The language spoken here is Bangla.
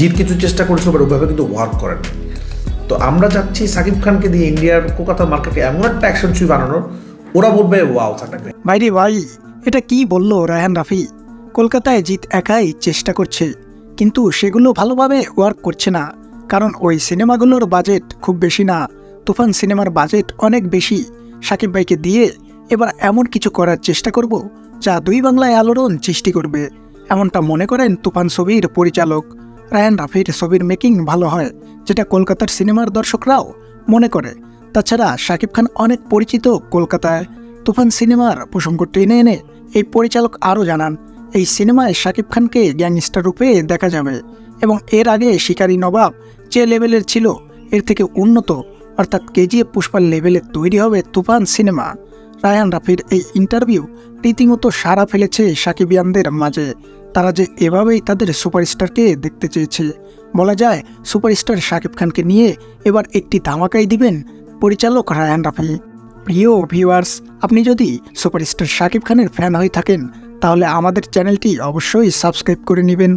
জিৎ কিছু চেষ্টা করেছিল বাট ওভাবে কিন্তু ওয়ার্ক করেন। তো আমরা চাচ্ছি সাকিব খানকে দিয়ে ইন্ডিয়ার কলকাতার মার্কেটে, এমন একটা অ্যাকশন ছবি বানানোর। ওরা বলবে ওয়াও সাকিব ভাইরে ভাই, এটা কি বলল রায়হান রাফি? কলকাতায় জিত একাই চেষ্টা করছে, কিন্তু সেগুলো ভালোভাবে ওয়ার্ক করছে না, কারণ ওই সিনেমাগুলোর বাজেট খুব বেশি না। তুফান সিনেমার বাজেট অনেক বেশি। সাকিব ভাইকে দিয়ে এবার এমন কিছু করার চেষ্টা করব, যা দুই বাংলায় আলোড়ন সৃষ্টি করবে, এমনটা মনে করেন তুফান ছবির পরিচালক। রায়ান রাফির ছবির মেকিং ভালো হয়, যেটা কলকাতার সিনেমার দর্শকরাও মনে করে। তাছাড়া শাকিব খান অনেক পরিচিত কলকাতায়। তুফান সিনেমার প্রসঙ্গ টেনে এনে এই পরিচালক আরও জানান, এই সিনেমায় শাকিব খানকে গ্যাংস্টার রূপে দেখা যাবে এবং এর আগে শিকারী নবাব যে লেভেলের ছিল, এর থেকে উন্নত, অর্থাৎ কেজিএফ পুষ্পার লেভেলে তৈরি হবে তুফান সিনেমা। রায়ান রাফির এই ইন্টারভিউ রীতিমতো সাড়া ফেলেছে সাকিবিয়ানদের মাঝে তারা যে এভাবেই তাদের সুপারস্টারকে দেখতে চেয়েছে। বলা যায়, সুপারস্টার শাকিব খানকে নিয়ে এবার একটি ধামাকাই দিবেন পরিচালক রায়ান রাফি প্রিয় ভিউয়ার্স, আপনি যদি সুপারস্টার শাকিব খানের ফ্যান হয়ে থাকেন, তাহলে আমাদের চ্যানেলটি অবশ্যই সাবস্ক্রাইব করে নেবেন।